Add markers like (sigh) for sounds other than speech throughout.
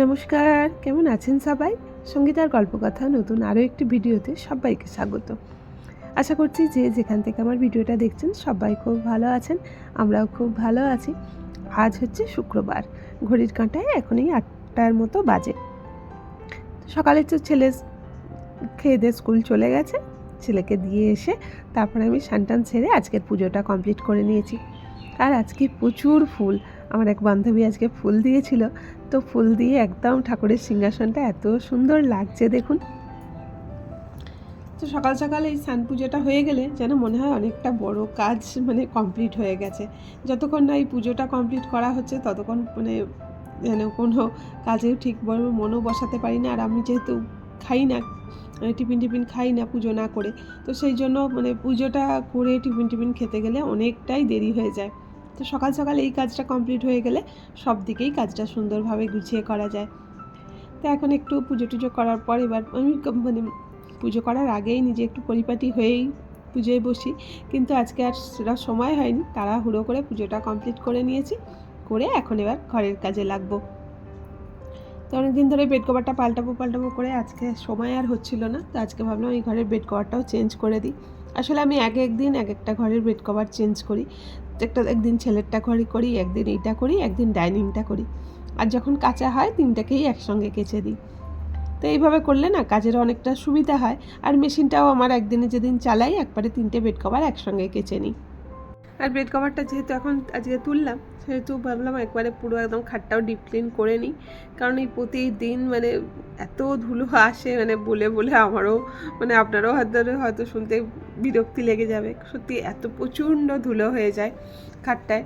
নমস্কার, কেমন আছেন সবাই? সঙ্গীতার গল্পকথা নতুন আরও একটি ভিডিওতে সবাইকে স্বাগত। আশা করছি যে যেখান থেকে আমার ভিডিওটা দেখছেন সবাই খুব ভালো আছেন, আমরাও খুব ভালো আছি। আজ হচ্ছে শুক্রবার, ঘড়ির কাঁটায় এখনই আটটার মতো বাজে। সকালে তো ছেলে খেয়ে দিয়ে স্কুল চলে গেছে, ছেলেকে দিয়ে এসে তারপরে আমি সানটান ছেড়ে আজকের পুজোটা কমপ্লিট করে নিয়েছি। আর আজকে প্রচুর ফুল, আমার এক বান্ধবী আজকে ফুল দিয়েছিল তো ফুল দিয়ে একদম ঠাকুরের সিংহাসনটা এত সুন্দর লাগছে, দেখুন। তো সকাল সকাল এই স্নান পুজোটা হয়ে গেলে যেন মনে হয় অনেকটা বড় কাজ মানে কমপ্লিট হয়ে গেছে। যতক্ষণ না এই পুজোটা কমপ্লিট করা হচ্ছে, ততক্ষণ মানে যেন কোনো কাজেও ঠিক বড় মনও বসাতে পারি না। আর আমি যেহেতু খাই না মানে টিফিন টিফিন খাই না পুজো না করে, তো সেই জন্য মানে পুজোটা করে টিফিন টিফিন খেতে গেলে অনেকটাই দেরি হয়ে যায়। তো সকাল সকাল এই কাজটা কমপ্লিট হয়ে গেলে সব দিকেই কাজটা সুন্দরভাবে গুছিয়ে করা যায়। তো এখন একটু পুজো টুজো করার পর এবার আমি মানে পুজো করার আগেই নিজে একটু পরিপাটি হয়েই পুজোয় বসি। কিন্তু আজকে আর সেটা সময় হয়নি, তাড়াহুড়ো করে পুজোটা কমপ্লিট করে নিয়েছি, করে এখন এবার ঘরের কাজে লাগবো। তো অনেকদিন ধরে বেড কভারটা পাল্টাবো পাল্টাবো করে আজকে সময় আর হচ্ছিল না, তো আজকে ভাবলাম এই ঘরের বেড কভারটাও চেঞ্জ করে দিই। আসলে আমি এক এক দিন এক একটা ঘরের বেড কভার চেঞ্জ করি। একটা একদিন ছেলেরটা করি করি, একদিন এইটা করি, একদিন ডাইনিংটা করি। আর যখন কাঁচা হয়, তিনটাকেই একসঙ্গে কেচে দিই। তো এইভাবে করলে না কাজের অনেকটা সুবিধা হয়। আর মেশিনটাও আমার একদিনে যেদিন চালাই, একবারে তিনটে বেড কভার একসঙ্গে কেচে নিই। আর বেড কভারটা যেহেতু এখন আজকে তুললাম, সেহেতু ভাবলাম একবারে পুরো একদম খাটটাও ডিপ ক্লিন করে নিই। কারণ এই প্রতিদিন মানে এত ধুলো আসে মানে বলে বলে আমারও মানে আপনারও ধরে, হয়তো শুনতে বিরক্তি লেগে যাবে। সত্যি এত প্রচণ্ড ধুলো হয়ে যায় খাটটায়।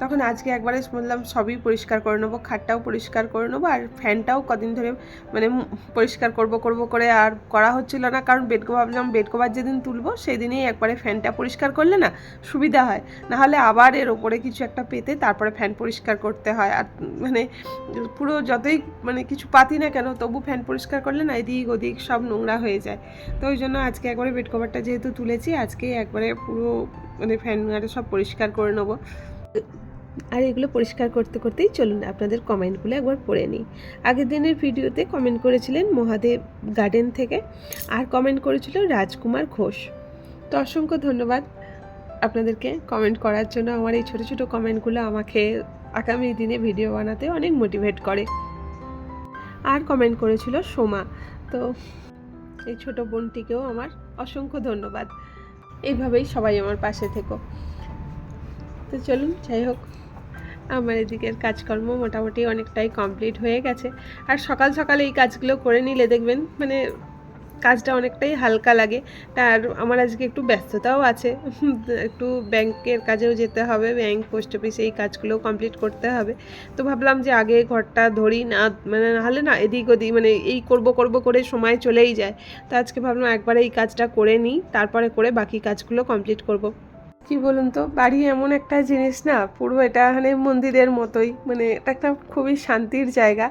তখন আজকে একবারে বললাম সবই পরিষ্কার করে নেব, খাটটাও পরিষ্কার করে নেব আর ফ্যানটাও কদিন ধরে মানে পরিষ্কার করব করব করে আর করা হচ্ছিল না। কারণ বেড ভাবলাম বেড কভার যেদিন তুলবো সেই দিনেই একবারে ফ্যানটা পরিষ্কার করলে না সুবিধা হয়। নাহলে আবার এর ওপরে কিছু একটা পেতে তারপরে ফ্যান পরিষ্কার করতে হয়। আর মানে পুরো যতই মানে কিছু পাতি না কেন তবু ফ্যান পরিষ্কার করলে না এদিক ওদিক সব নোংরা হয়ে যায়। তো ওই জন্য আজকে একবারে বেড কভারটা যেহেতু তুলেছি, আজকে একবারে পুরো মানে ফ্যান সব পরিষ্কার করে নেব। আর এগুলো পরিষ্কার করতে করতেই চলুন আপনাদের কমেন্টগুলো একবার পড়ে নিই। আগের দিনের ভিডিওতে কমেন্ট করেছিলেন মহাদেব গার্ডেন থেকে আর কমেন্ট করেছিল রাজকুমার ঘোষ। তো অসংখ্য ধন্যবাদ আপনাদেরকে কমেন্ট করার জন্য। আমার এই ছোটো ছোটো কমেন্টগুলো আমাকে আগামী দিনে ভিডিও বানাতে অনেক মোটিভেট করে। আর কমেন্ট করেছিল সোমা। তো এই ছোট বোনটিকেও আমার অসংখ্য ধন্যবাদ। এইভাবেই সবাই আমার পাশে থেকো। তো চলুন, যাই হোক। আমার এদিকের কাজকর্ম মোটামুটি অনেকটাই কমপ্লিট হয়ে গেছে। আর সকাল সকাল এই কাজগুলো করে নিলে দেখবেন মানে কাজটা অনেকটাই হালকা লাগে। আর আমার আজকে একটু ব্যস্ততাও আছে। (laughs) একটু ব্যাংকের কাজেও যেতে হবে, ব্যাংক, পোস্ট অফিসে এই কাজগুলো কমপ্লিট করতে হবে। তো ভাবলাম যে আগে ঘরটা ধরি, না মানে নাহলে না এদিক ওদিক মানে এই করব করব করে সময় চলেই যায়। তো আজকে ভাবলাম একবারে এই কাজটা করে নিই, তারপরে করে বাকি কাজগুলো কমপ্লিট করব। কি বলুন তো? বাড়ি এমন একটা জিনিস না, পুরো এটা মানে মন্দিরের মতোই মানে এটা একটা খুবই শান্তির জায়গা।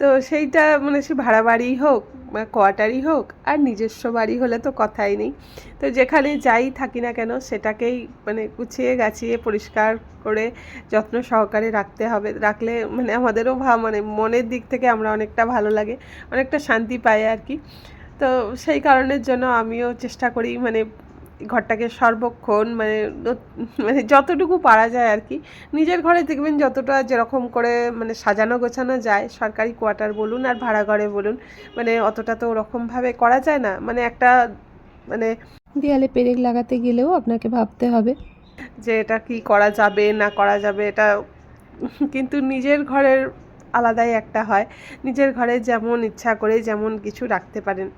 তো সেইটা মানে সে ভাড়া বাড়ি হোক বা কোয়ার্টারই হোক, আর নিজস্ব বাড়ি হলে তো কথাই নেই। তো যেখানে যাই থাকি না কেন, সেটাকেই মানে গুছিয়ে গাছিয়ে পরিষ্কার করে যত্ন সহকারে রাখতে হবে। রাখলে মানে আমাদেরও ভা মানে মনের দিক থেকে আমরা অনেকটা ভালো লাগে, অনেকটা শান্তি পাই আর কি। তো সেই কারণের জন্য আমিও চেষ্টা করি মানে ঘরটাকে সর্বক্ষণ মানে মানে যতটুকু পারা যায় আর কি। নিজের ঘরে দেখবেন যতটা যেরকম করে মানে সাজানো গোছানো যায় সরকারি কোয়ার্টার বলুন আর ভাড়া ঘরে বলুন মানে অতটা তো ওরকমভাবে করা যায় না। মানে একটা মানে দেয়ালে পেরেক লাগাতে গেলেও আপনাকে ভাবতে হবে। যে এটা কি করা যাবে না করা যাবে এটা কিন্তু নিজের ঘরের আলাদাই একটা হয়। নিজের ঘরে যেমন ইচ্ছা করে যেমন কিছু রাখতে পারেন।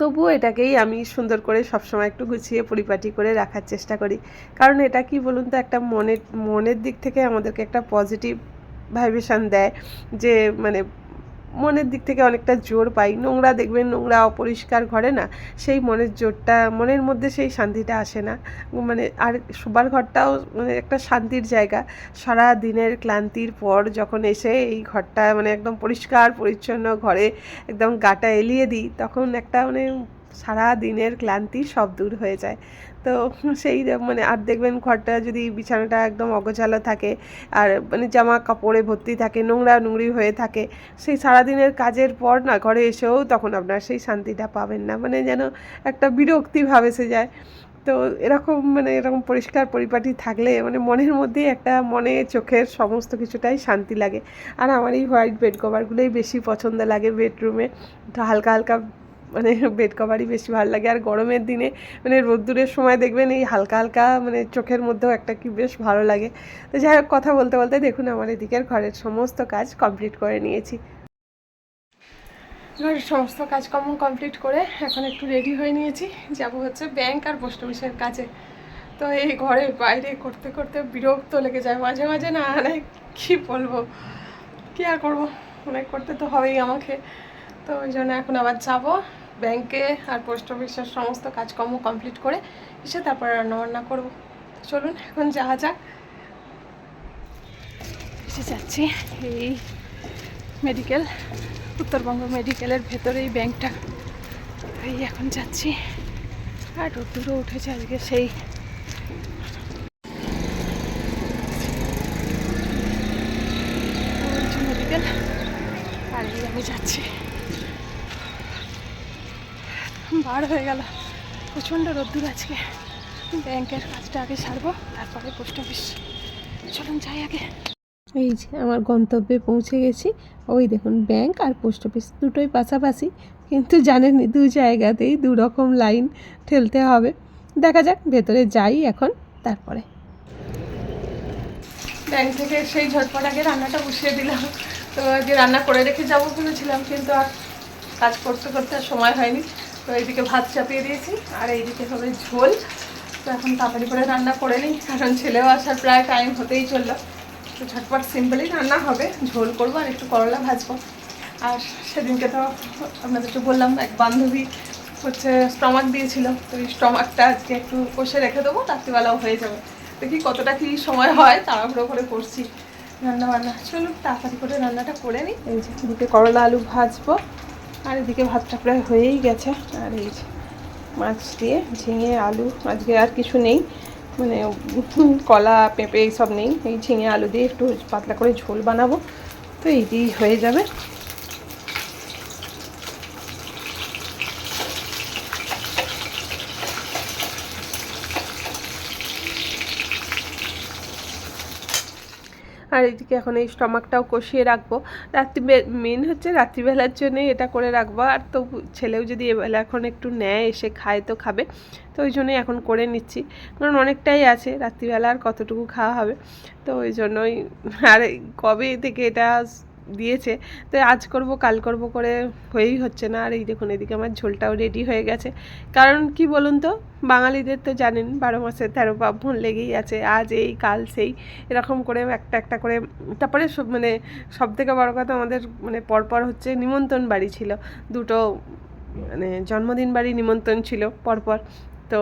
তবুও এটাকেই আমি সুন্দর করে সবসময় একটু গুছিয়ে পরিপাটি করে রাখার চেষ্টা করি। কারণ এটা কি বলুন তো, একটা মনের মনের দিক থেকে আমাদেরকে একটা পজিটিভ ভাইব্রেশন দেয় যে মানে মনের দিক থেকে অনেকটা জোর পাই। নোংরা দেখবেন নোংরা অপরিষ্কার ঘরে না, সেই মনের জোরটা, মনের মধ্যে সেই শান্তিটা আসে না। মানে আর শোবার ঘরটাও মানে একটা শান্তির জায়গা। সারা দিনের ক্লান্তির পর যখন এসে এই ঘরটা মানে একদম পরিষ্কার, পরিচ্ছন্ন ঘরে একদম গাটা এলিয়ে দিই, তখন একটা মানে সারা দিনের ক্লান্তি সব দূর হয়ে যায়। তো সেই মানে আর দেখবেন ঘরটা যদি বিছানাটা একদম অগোছালো থাকে, আর মানে জামা কাপড়ে ভর্তি থাকে, নোংরা নোংরি হয়ে থাকে, সেই সারাদিনের কাজের পর না ঘরে এসেও তখন আপনার সেই শান্তিটা পাবেন না। মানে যেন একটা বিরক্তি ভাব এসে যায়। তো এরকম মানে এরকম পরিষ্কার পরিপাটি থাকলে মানে মনের মধ্যেই একটা মনে, চোখের সমস্ত কিছুটাই শান্তি লাগে। আর আমার এই হোয়াইট বেড কভারগুলোই বেশি পছন্দ লাগে বেডরুমে। হালকা হালকা মানে বেড কভারই বেশি ভালো লাগে। আর গরমের দিনে মানে রোদ্দুরের সময় দেখবেন এই হালকা হালকা মানে চোখের মধ্যেও একটা কি বেশ ভালো লাগে। তো যাই হোক, কথা বলতে বলতে দেখুন আমার এদিকের ঘরের সমস্ত কাজ কমপ্লিট করে নিয়েছি। ঘরের সমস্ত কাজকর্ম কমপ্লিট করে এখন একটু রেডি হয়ে নিয়েছি। যাব হচ্ছে ব্যাংক আর পোস্ট অফিসের কাছে তো এই ঘরে বাইরে করতে করতে বিরক্ত লেগে যায়। মাঝে মাঝে না মানে কী বলব? কী আর করব? মানে করতে তো হবেই আমাকে। তো ওই জন্য এখন আবার যাব। ব্যাংকে আর পোস্ট অফিসের সমস্ত কাজকর্ম কমপ্লিট করে এসে তারপরে রান্নাবান্না করব। চলুন, এখন যাওয়া যাক। এসে যাচ্ছি এই মেডিকেল উত্তরবঙ্গ মেডিকেলের ভেতরে এই ব্যাংকটা। এই এখন যাচ্ছি। আর রোদ্দুরও উঠেছে আজকে সেই মেডিকেল আর এই আমি যাচ্ছি বার হয়ে গেল। প্রচণ্ড রোদ্দুর আজকে। ব্যাংকের কাজটা আগে সারবো তারপরে পোস্ট অফিস চলুন যাই আগে। এই যে আমার গন্তব্যে পৌঁছে গেছি। ওই দেখুন ব্যাংক আর পোস্ট অফিস দুটোই পাশাপাশি। কিন্তু জানেনই দু জায়গাতেই দু রকম লাইন ঠেলতে হবে। দেখা যাক ভেতরে যাই এখন তারপরে। ব্যাংক থেকে সেই ঝটপট আগে রান্নাটা বসিয়ে দিলাম। তো আজকে রান্না করে রেখে যাব ভেবেছিলাম কিন্তু আর কাজ করতে করতে আর সময় হয়নি। তো এইদিকে ভাত চাপিয়ে দিয়েছি, আর এইদিকে হবে ঝোল। তো এখন তাড়াতাড়ি করে রান্না করে নিই, কারণ ছেলেও আসার প্রায় টাইম হতেই চলল। তো ঝটপট সিম্পলই রান্না হবে, ঝোল করব আর একটু করলা ভাজবো। আর সেদিনকে তো আপনাদেরকে বললাম, এক বান্ধবী হচ্ছে স্টমাক দিয়েছিল, তো এই স্টমাকটা আজকে একটু কষে রেখে দেবো, রাত্রিবেলাও হয়ে যাবে। দেখি কতটা কি সময় হয়, তাড়াহুড়ো করে করছি। রান্না বান্না চলুন তাড়াতাড়ি করে রান্নাটা করে নিই। এই যে এদিকে করলা আলু ভাজবো। আর এদিকে ভাতটা প্রায় হয়েই গেছে। আর এই মাছ দিয়ে ঝিঙে, আলু, আজকে আর কিছু নেই। মানে (laughs) কলা, পেঁপে, এইসব নেই। এই ঝিঙে, আলু দিয়ে একটু পাতলা করে ঝোল বানাবো। তো এই দিয়েই হয়ে যাবে। আর এদিকে এখন এই স্টমাকটাও কষিয়ে রাখব। রাত্রি মেন হচ্ছে রাত্রিবেলার জন্যই এটা করে রাখব। আর তো ছেলেও যদি এবেলা এখন একটু নেয় এসে খায় তো খাবে। তো ওই জন্যই এখন করে নিচ্ছি। কারণ অনেকটাই আছে, রাত্রিবেলা আর কতটুকু খাওয়া হবে। তো ওই জন্যই। আর কবে থেকে এটা দিয়েছে। তো আজ করব, কাল করব করে হয়েই হচ্ছে না। আর এই দেখুন, এদিকে আমার ঝোলটাও রেডি হয়ে গেছে। কারণ কি বলুন তো, বাঙালিদের তো জানেন, বারো মাসে তেরো পার্বণ লেগেই আছে। আজ এই, কাল সেই, এরকম করে একটা একটা করে, তারপরে সব মানে সব থেকে বড়ো কথা আমাদের মানে পরপর হচ্ছে নিমন্ত্রণ বাড়ি ছিল। দুটো মানে জন্মদিন বাড়ি নিমন্ত্রণ ছিল পরপর। তো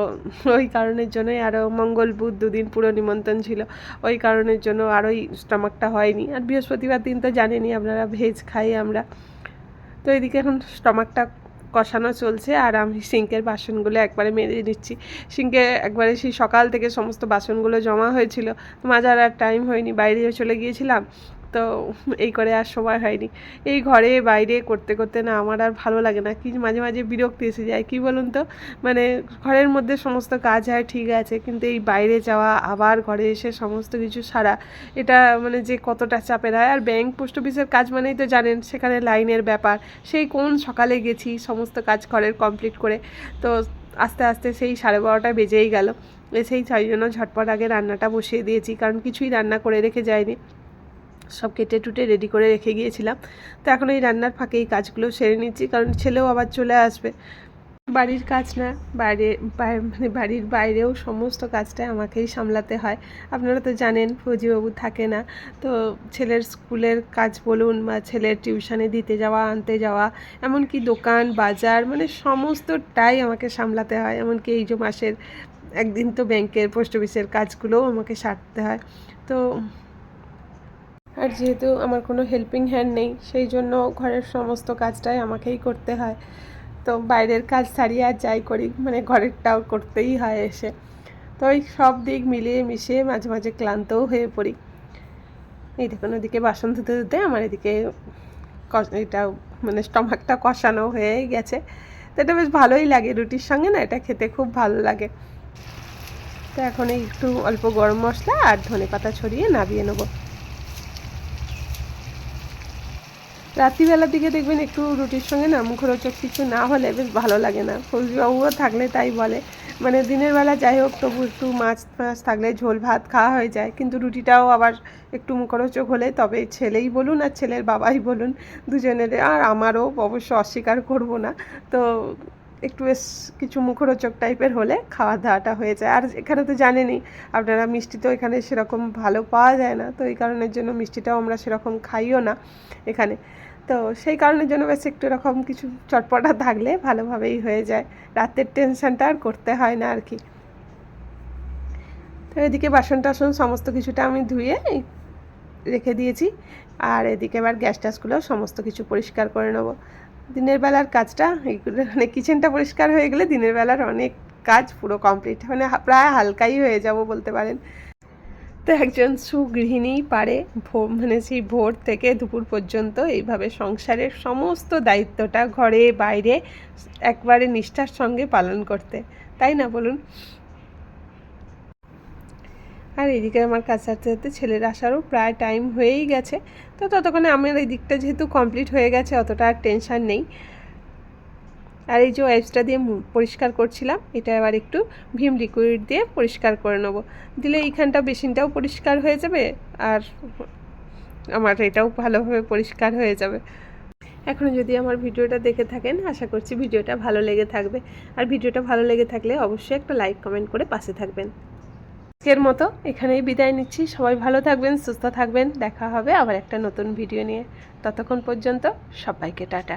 ওই কারণের জন্যই আরও মঙ্গল বুধ দুদিন পুরো নিমন্ত্রণ ছিল। ওই কারণের জন্য আরোই স্টমাকটা হয়নি। আর বৃহস্পতিবার দিন তো জানেনই আপনারা ভেজ খাই আমরা। তো এদিকে এখন স্টমাকটা কষানো চলছে আর আমি সিঙ্কের বাসনগুলো একবারে মেরে নিচ্ছি। সিঙ্কে একবারে সেই সকাল থেকে সমস্ত বাসনগুলো জমা হয়েছিল। মাজার আর টাইম হয়নি বাইরে চলে গিয়েছিলাম। তো এই করে আর সময় হয়নি। এই ঘরে বাইরে করতে করতে না আমার আর ভালো লাগে না। কি মাঝে মাঝে বিরক্তি এসে যায়। কি বলুন তো? মানে ঘরের মধ্যে সমস্ত কাজ হয়, ঠিক আছে। কিন্তু এই বাইরে যাওয়া, আবার ঘরে এসে সমস্ত কিছু সারা, এটা মানে যে কতটা চাপের হয়। আর ব্যাংক পোস্ট অফিসের কাজ মানেই তো জানেন, সেখানে লাইনের ব্যাপার। সেই কোন সকালে গেছি, সমস্ত কাজ ঘরের কমপ্লিট করে। তো আস্তে আস্তে সেই সাড়ে বারোটা বেজেই গেল। সেই তাই জন্য ঝটপট আগে রান্নাটা বসিয়ে দিয়েছি। কারণ কিছুই রান্না করে রেখে যায়নি। সব কেটে টুটে রেডি করে রেখে গিয়েছিলাম। তো এখন এই রান্নার ফাঁকে এই কাজগুলো সেরে নিচ্ছি, কারণ ছেলেও আবার চলে আসবে। বাড়ির কাজ না, বাইরে মানে বাড়ির বাইরেও সমস্ত কাজটাই আমাকেই সামলাতে হয়। আপনারা তো জানেন, ফৌজিবাবু থাকে না। তো ছেলের স্কুলের কাজ বলুন বা ছেলের টিউশনে দিতে যাওয়া, আনতে যাওয়া, এমনকি দোকান, বাজার মানে সমস্তটাই আমাকে সামলাতে হয়। এমনকি এই যে মাসের একদিন তো ব্যাংকের পোস্ট অফিসের কাজগুলোও আমাকে সারতে হয়। তো আর যেহেতু আমার কোনো হেল্পিং হ্যান্ড নেই, সেই জন্য ঘরের সমস্ত কাজটাই আমাকেই করতে হয়। তো বাইরের কাজ সারিয়ে আর যাই করি মানে ঘরেরটাও করতেই হয় এসে। তো ওই সব দিক মিলিয়ে মিশিয়ে মাঝে মাঝে ক্লান্তও হয়ে পড়ি। এই দেখুন, ওদিকে বাসন ধুতে ধুতে আমার এদিকে এটা মানে স্টমাকটা কষানো হয়েই গেছে। তো এটা বেশ ভালোই লাগে, রুটির সঙ্গে না এটা খেতে খুব ভালো লাগে। তো এখন একটু অল্প গরম মশলা আর ধনে পাতা ছড়িয়ে নাবিয়ে নেব। রাত্রিবেলার দিকে দেখবেন একটু রুটির সঙ্গে না মুখরোচক কিছু না হলে বেশ ভালো লাগে না। ফৌজিবাবুও থাকলে তাই বলে। মানে দিনের বেলা যাই হোক, তবু একটু মাছ মাছ থাকলে ঝোল ভাত খাওয়া হয়ে যায়। কিন্তু রুটিটাও আবার একটু মুখরোচক হলে তবে ছেলেই বলুন আর ছেলের বাবাই বলুন দুজনের। আর আমারও অবশ্য অস্বীকার করব না। তো একটু বেশ কিছু মুখরোচক টাইপের হলে খাওয়া দাওয়াটা হয়ে যায়। আর এখানে তো জানেনই, আপনারা মিষ্টি তো এখানে সেরকম ভালো পাওয়া যায় না। তো এই কারণের জন্য মিষ্টিটাও আমরা সেরকম খাইও না এখানে। তো সেই কারণের জন্য বেশ একটু এরকম কিছু চটপটা থাকলে ভালোভাবেই হয়ে যায়। রাতের টেনশনটা আর করতে হয় না আর কি। তো এদিকে বাসন টাসন সমস্ত কিছুটা আমি ধুয়ে রেখে দিয়েছি। আর এদিকে এবার গ্যাস টাসগুলো সমস্ত কিছু পরিষ্কার করে নেব। দিনের বেলার কাজটা মানে কিচেনটা পরিষ্কার হয়ে গেলে দিনের বেলার অনেক কাজ পুরো কমপ্লিট মানে প্রায় হালকাই হয়ে যাব বলতে পারেন। তো একজন সুগৃহিণী পারে মানে সেই ভোর থেকে দুপুর পর্যন্ত এইভাবে সংসারের সমস্ত দায়িত্বটা ঘরে, বাইরে একবারে নিষ্ঠার সঙ্গে পালন করতে। তাই না বলুন? আর এদিকে আমার কাজ সারতে সারতে ছেলের আসারও প্রায় টাইম হয়েই গেছে। তো ততক্ষণে আমার এই দিকটা যেহেতু কমপ্লিট হয়ে গেছে, অতটা আর টেনশন নেই। আর এই যে ওয়াইপসটা দিয়ে পরিষ্কার করছিলাম, এটা এবার একটু ভীম লিকুইড দিয়ে পরিষ্কার করে নেব। দিলে এইখানটা বেসিনটাও পরিষ্কার হয়ে যাবে আর আমার এটাও ভালোভাবে পরিষ্কার হয়ে যাবে। এখনও যদি আমার ভিডিওটা দেখে থাকেন, আশা করছি ভিডিওটা ভালো লেগে থাকবে। আর ভিডিওটা ভালো লেগে থাকলে অবশ্যই একটা লাইক কমেন্ট করে পাশে থাকবেন। আজকের মতো এখানেই বিদায় নিচ্ছি। সবাই ভালো থাকবেন, সুস্থ থাকবেন। দেখা হবে আবার একটা নতুন ভিডিও নিয়ে। ততক্ষণ পর্যন্ত সবাইকে টাটা।